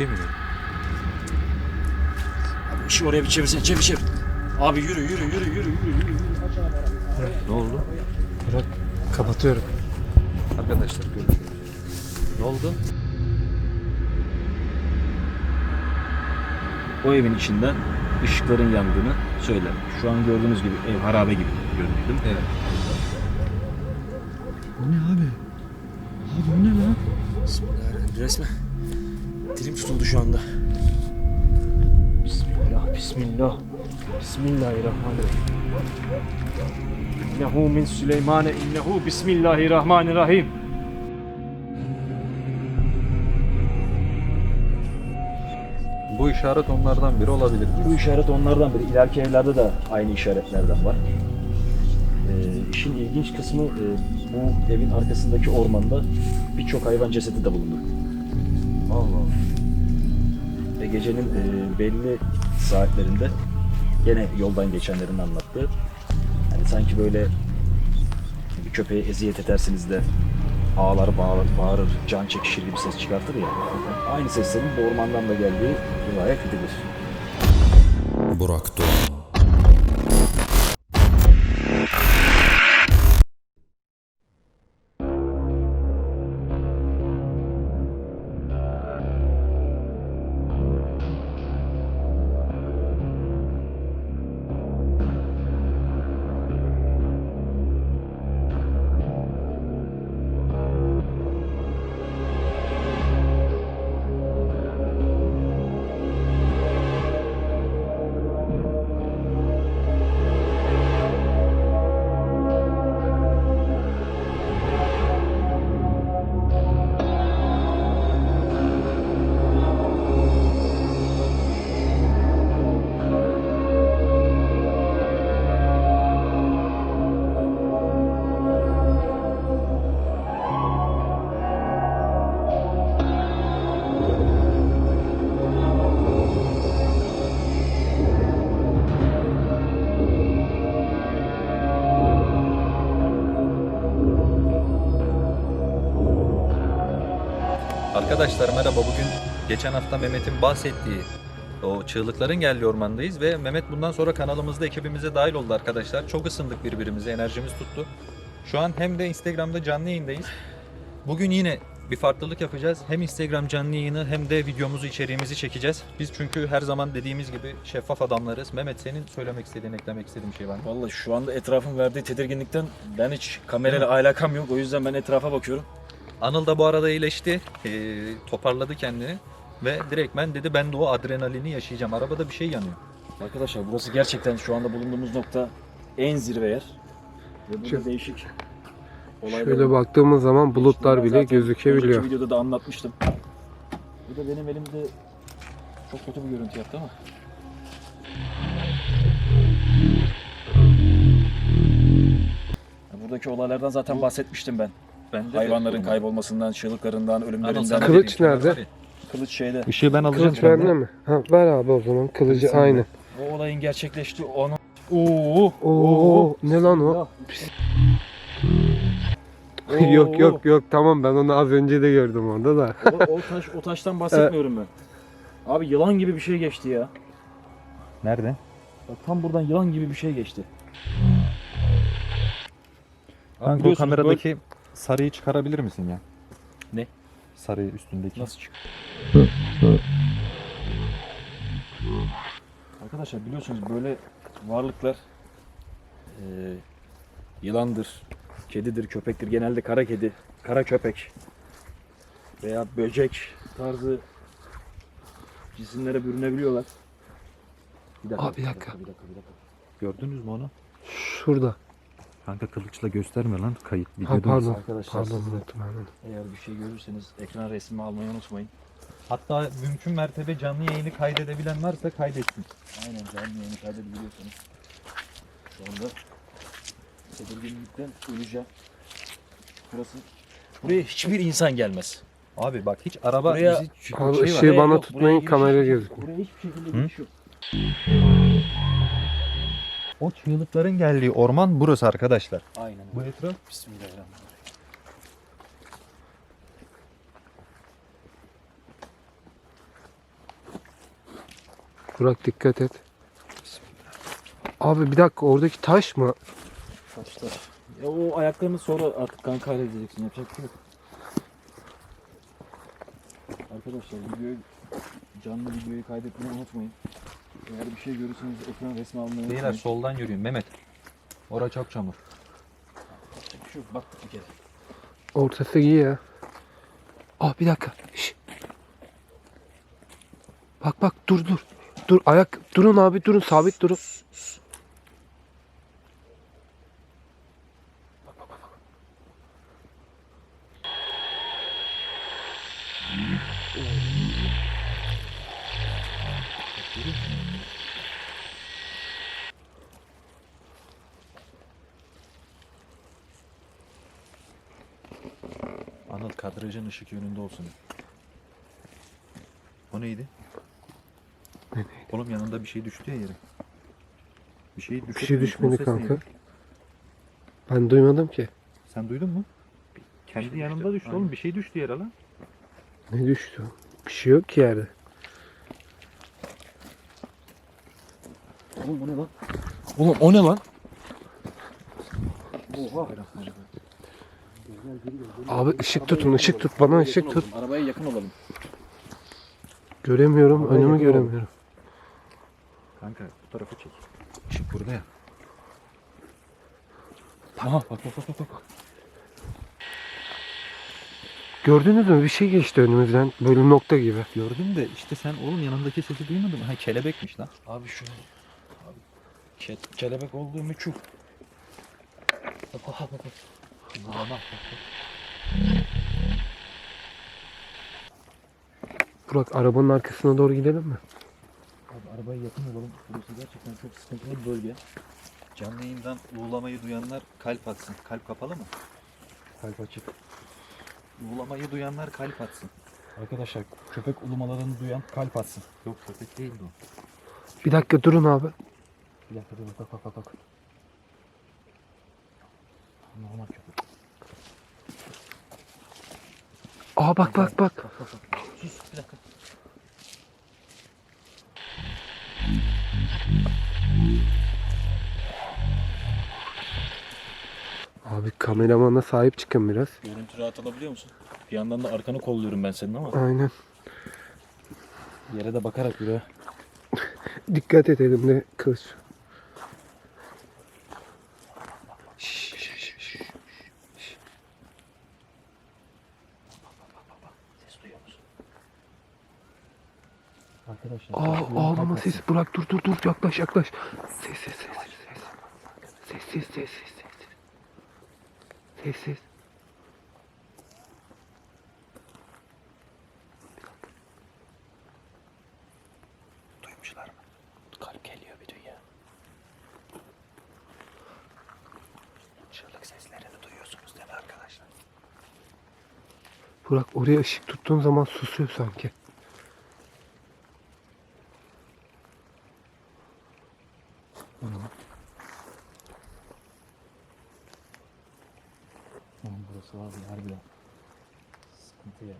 şey mi? Abi ışığı oraya bir çevirsene çevir çevir. Abi yürü yürü yürü yürü yürü yürü. Ne oldu? Bırak kapatıyorum. Arkadaşlar görüşürüz. Ne oldu? O evin içinden ışıkların yandığını söyler. Şu an gördüğünüz gibi ev harabe gibi görünüyor değil mi? Evet. Bu ne abi? Abi bu ne lan? Bismillahirrahmanirrahim. Resmen dilim tutuldu şu anda. Bismillah, bismillah. Bismillahirrahmanirrahim. İnnehu min Süleymane innehu bismillahirrahmanirrahim. Bu işaret onlardan biri olabilir. Bu işaret onlardan biri. İleriki evlerde de aynı işaretlerden var. Ee, işin ilginç kısmı e, bu evin arkasındaki ormanda birçok hayvan cesedi de bulundu. Allah Allah. Ve gecenin e, belli saatlerinde gene yoldan geçenlerin anlattığı hani sanki böyle bir köpeğe eziyet edersiniz de ağlar bağırır, bağırır, can çekişir gibi ses çıkartır ya. Aynı seslerin bu ormandan da geldiği rivayet edilir. Burak Doğan Arkadaşlar merhaba. Bugün geçen hafta Mehmet'in bahsettiği o çığlıkların geldiği ormandayız ve Mehmet bundan sonra kanalımızda ekibimize dahil oldu arkadaşlar. Çok ısındık birbirimize, enerjimiz tuttu. Şu an hem de Instagram'da canlı yayındayız. Bugün yine bir farklılık yapacağız. Hem Instagram canlı yayını hem de videomuzu, içeriğimizi çekeceğiz. Biz çünkü her zaman dediğimiz gibi şeffaf adamlarız. Mehmet senin söylemek istediğin, eklemek istediğin bir şey var mı? Vallahi şu anda etrafın verdiği tedirginlikten ben hiç kamerayla alakam yok. O yüzden ben etrafa bakıyorum. Anıl da bu arada iyileşti. Ee, toparladı kendini. Ve direktmen dedi ben de o adrenalini yaşayacağım. Arabada bir şey yanıyor. Arkadaşlar burası gerçekten şu anda bulunduğumuz nokta en zirve yer. Ve burada Şu- değişik olaylar Şöyle var. baktığımız zaman bulutlar bile zaten gözükebiliyor. Önceki videoda da anlatmıştım. Bu da benim elimde çok kötü bir görüntü yaptı ama. Ya Buradaki olaylardan zaten bahsetmiştim ben. Ben Hayvanların kaybolmasından, çığlıklarından, ölümlerinden. Kılıç nerede? Kılıç şeyde. Işığı ben alacağım. Kılıç bende mi? Ha, ver abi o zaman. Kılıcı Kılıç sende. aynı. O olayın gerçekleştiği onu... Oo, Oo, ne lan o? yok yok yok tamam ben onu az önce de gördüm orada da. O, o, taş, o taştan bahsetmiyorum ben. Abi yılan gibi bir şey geçti ya. Nerede? Bak tam buradan yılan gibi bir şey geçti. Kanka o biliyorsunuz kameradaki sarıyı çıkarabilir misin ya? Ne? Sarı üstündeki. Nasıl çık? Arkadaşlar biliyorsunuz böyle varlıklar eee, yılandır, kedidir, köpektir. Genelde kara kedi, kara köpek veya böcek tarzı cisimlere bürünebiliyorlar. Bir Aa, bir dakika. bir dakika, bir dakika. Gördünüz mü onu? Şurada. Kanka kılıçla gösterme lan kayıt Ha videoda. pardon. Arkadaşlar Pardon siz de unuttum eğer bir şey görürseniz ekran resmi almayı unutmayın. Hatta mümkün mertebe canlı yayını kaydedebilen varsa kaydetsin. Aynen canlı yayını kaydedebiliyorsanız. Şu anda tedirginlikten öleceğim. Burası Buraya hiçbir insan gelmez. Abi bak hiç araba Buraya- bizi Abi şey var. ışığı Buraya bana yok, tutmayın buraya kamera giriş yok. gözüküyor. Buraya hiçbir şekilde Hı? giriş yok. O çığlıkların geldiği orman burası arkadaşlar. Aynen. Bu etraf Bismillahirrahmanirrahim. Burak dikkat et. Abi bir dakika oradaki taş mı? Taşlar. Ya o ayaklarını sonra artık kanka halledeceksin. Yapacak bir şey yok. Arkadaşlar videoyu canlı videoyu kaydetmeyi unutmayın. Eğer bir şey görürseniz ekran resmi almayı Beyler unutmayın. soldan yürüyün Mehmet. Ora çok çamur. Yok. Baktık bir kere. Ortası iyi ya. Ah bir dakika. Şş. Bak bak dur dur. Dur ayak durun abi durun sabit durun. Anıl kadrajın ışık yönünde olsun. O neydi? Oğlum yanında bir şey düştü ya yere. Bir şey düştü. Bir şey düşmedi kanka. Ben duymadım ki. Sen duydun mu? Kendi yanında düştü oğlum. Bir şey düştü yere lan. Ne düştü? Bir şey yok ki yerde. Oğlum bu ne lan? Oğlum o ne lan? Oha. Abi ışık tutun ışık tut bana ışık tut. Arabaya yakın olalım. Göremiyorum Arabaya önümü yakın olalım. göremiyorum. Kanka bu tarafı çek. Işık burada ya. Aha bak bak bak bak. bak. Gördünüz mü bir şey geçti önümüzden böyle nokta gibi. Gördüm de işte sen oğlum yanındaki sesi duymadın mı? Ha kelebekmiş lan. Abi şu abi, ke- kelebek olduğu meçhul. Bak bak bak bak. Bak. Burak arabanın arkasına doğru gidelim mi? Abi arabaya yakın olalım. Burası gerçekten çok sıkıntılı bir bölge. Canlı yayından uğulamayı duyanlar kalp atsın. Kalp kapalı mı? Kalp açık. Uğulamayı duyanlar kalp atsın. Arkadaşlar köpek ulumalarını duyan kalp atsın. Yok köpek değildi o. Bir dakika durun abi. Bir dakika dur bak bak bak bak. Normal köpek. Aa bak bak bak. Bak bak bak. Sus bir dakika. Abi kameramana sahip çıkın biraz. Görüntü rahat alabiliyor musun? Bir yandan da arkanı kolluyorum ben senin ama. Aynen. Yere de bakarak yürü. Dikkat et elimde kılıç. Ses duyuyor musun? Arkadaşlar. Aa köpeğin ağlama kalp ses atsın. bırak dur dur dur yaklaş yaklaş. Ses ses ses ses. Ses ses ses ses ses. Ses ses. Duymuşlar mı? Kalp geliyor bir dünya. Çığlık seslerini duyuyorsunuz değil mi arkadaşlar? Burak oraya ışık tuttuğun zaman susuyor sanki. Oğlum burası var ya harbiden. Sıkıntı ya.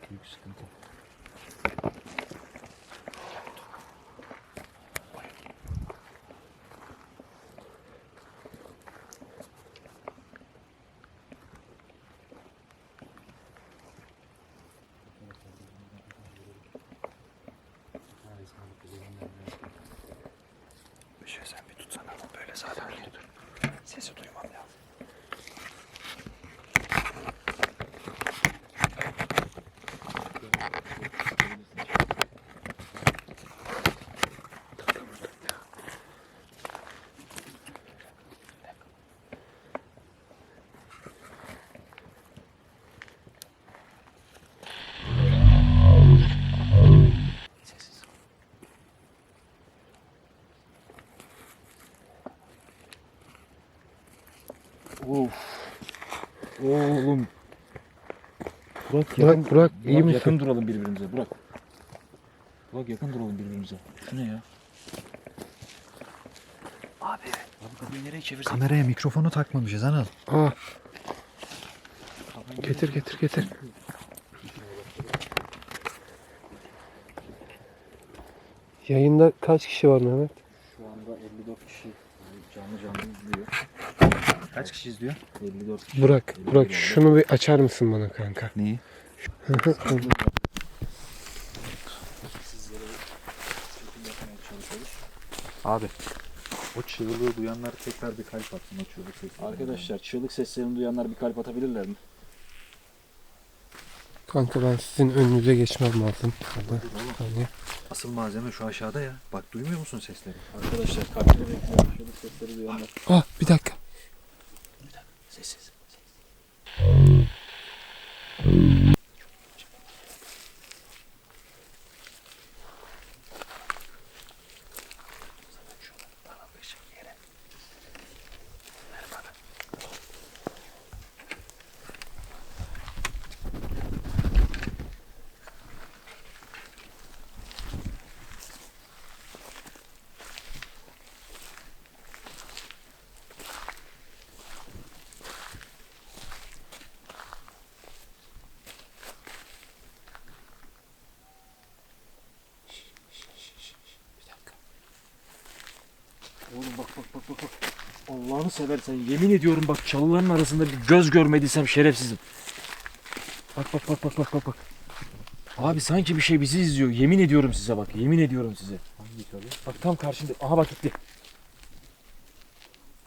Çok büyük sıkıntı. Bir şey sen bir tutsana böyle zaten dur. Sesi duymam Of. Oğlum. Burak Burak, Burak, iyi Burak, misin? Yakın duralım birbirimize Burak. Burak yakın duralım birbirimize. Şu ne ya? Abi. Abi kapıyı nereye çevirsek? Kameraya mikrofonu takmamışız Anıl. Aa getir getir getir. Yayında kaç kişi var Mehmet? Şu anda 54 kişi canlı canlı. Kaç kişi izliyor? 54 kişi. Burak, Burak şunu bir açar mısın bana kanka? Neyi? Abi. O çığlığı duyanlar tekrar bir kalp atsın o çığlık sesi. Arkadaşlar çığlık seslerini duyanlar bir kalp atabilirler mi? Kanka ben sizin önünüze geçmem lazım. Allah. Hani Asıl malzeme şu aşağıda ya. Bak duymuyor musun sesleri? Arkadaşlar kalpleri bekliyorum. Çığlık sesleri duyanlar. Ah bir dakika. Sessiz. Oğlum bak bak bak bak. bak. Allah'ını seversen yemin ediyorum bak çalıların arasında bir göz görmediysem şerefsizim. Bak bak bak bak bak bak bak. Abi sanki bir şey bizi izliyor. Yemin ediyorum size bak. Yemin ediyorum size. Hangi çalı? Bak tam karşında. Aha bak gitti.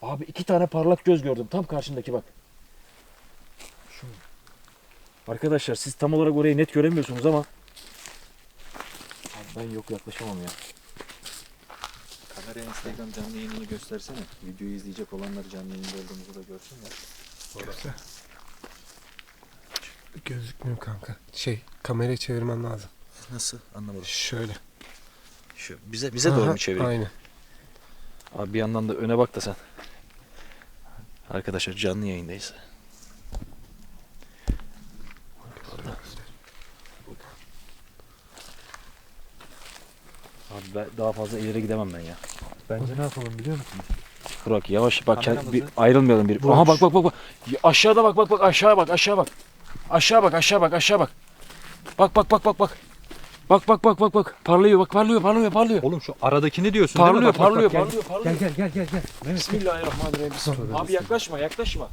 Abi iki tane parlak göz gördüm. Tam karşındaki bak. Şu. Arkadaşlar siz tam olarak orayı net göremiyorsunuz ama Abi ben yok yaklaşamam ya. Kameraya Instagram canlı yayınını göstersene. Videoyu izleyecek olanlar canlı yayında olduğumuzu da görsünler. Sonra Gözükmüyor kanka. Şey kamerayı çevirmem lazım. nasıl anlamadım. Şöyle. Şu bize bize Aha, doğru mu çeviriyor? Aynen. Abi bir yandan da öne bak da sen. Arkadaşlar canlı yayındayız. Abi ben daha fazla ileri gidemem ben ya. Bence ne yapalım biliyor musun? Burak yavaş bak Kameramızı- bir ayrılmayalım bir. Burak, Aha bak bak bak bak. Ya Aşağıda bak bak bak aşağı bak aşağı bak. Aşağı bak aşağı bak aşağı bak. Bak bak bak bak bak. Bak bak bak bak bak. Parlıyor bak parlıyor parlıyor parlıyor. Oğlum şu aradakini diyorsun değil mi? Parlıyor Bak, bak, parlıyor bak, gel. parlıyor parlıyor. Gel gel gel gel gel. Bismillahirrahmanirrahim. Bismillah. Abi yaklaşma yaklaşma.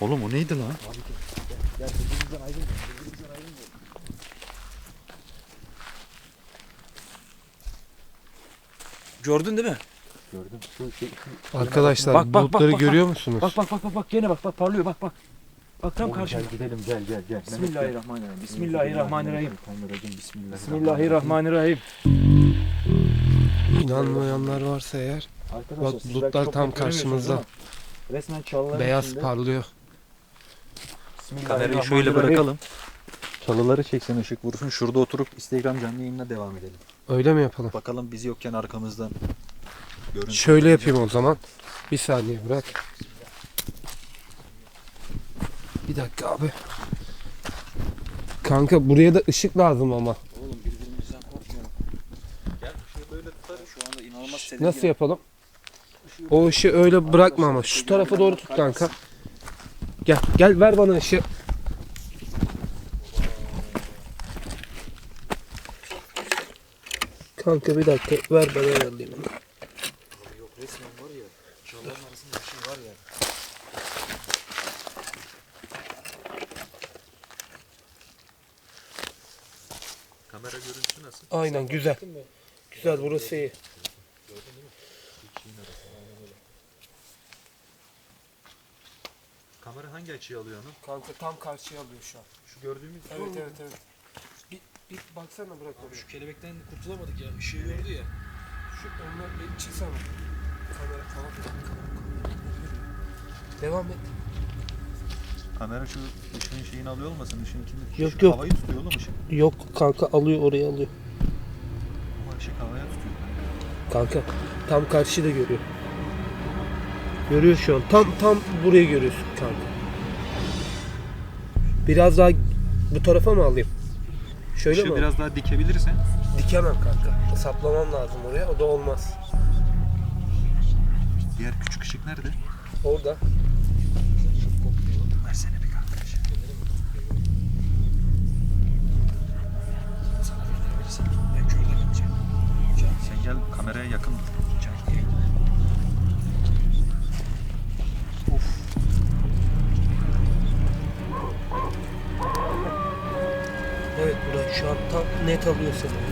Oğlum o neydi lan? Gel ayrılmayalım. birbirimizden ayrılmayalım. Gördün değil mi? Gördüm. Şu şey, Arkadaşlar Bak, bak, bak, bulutları bak, görüyor musunuz? Bak bak bak bak bak gene bak bak parlıyor bak bak. Bak tam Oğlum. Gel gidelim gel gel gel. Bismillahirrahmanirrahim. Bismillahirrahmanirrahim. Bismillahirrahmanirrahim. Bismillahirrahmanirrahim. İnanmayanlar varsa eğer Arkadaşlar Bak, siz bulutlar çok tam göremiyorsunuz karşımızda. Resmen çalıların beyaz içinde. parlıyor. Kamerayı şöyle bırakalım. Çalıları çeksin ışık vursun. Şurada oturup Instagram canlı yayınına devam edelim. Öyle mi yapalım? Bakalım biz yokken arkamızdan görüntü. Şöyle yapayım o zaman. Bir saniye bırak. Bir dakika abi. Kanka buraya da ışık lazım ama. Oğlum birbirimizden korkmayalım. Gel ışığı böyle tutarız. Şu anda inanılmaz tedirgin. Nasıl yapalım? O ışığı öyle bırakma ama şu tarafa doğru tut kanka. Gel gel ver bana ışığı. Kanka bir dakika ver bana ayarlayayım. onu. Yok resmen var ya. Çalıların arasında bir şey var ya. Kamera görüntüsü nasıl? Aynen güzel. Güzel burası iyi. Kamera hangi açıyı alıyor onu? Kanka tam karşıya alıyor şu an. Şu gördüğümüz Evet evet evet. Bir, baksana bırak oraya. Şu kelebekten kurtulamadık ya. Işığı gördü ya. Şu önüne bir çıksana. Kamera tamam. Devam et. Kamera şu ışığın şeyini alıyor olmasın? Işığın kimi? Yok, ışık yok. Havayı tutuyor oğlum ışık. Yok kanka alıyor oraya alıyor. Ama ışık havaya tutuyor. Kanka tam karşıda görüyor. Görüyor şu an. Tam tam burayı görüyorsun kanka. Biraz daha bu tarafa mı alayım? Şöyle Işığı mi? biraz daha dikebilirsen. Dikemem kanka. Saplamam lazım oraya. O da olmaz. Diğer küçük ışık nerede? Orada. Evet Burak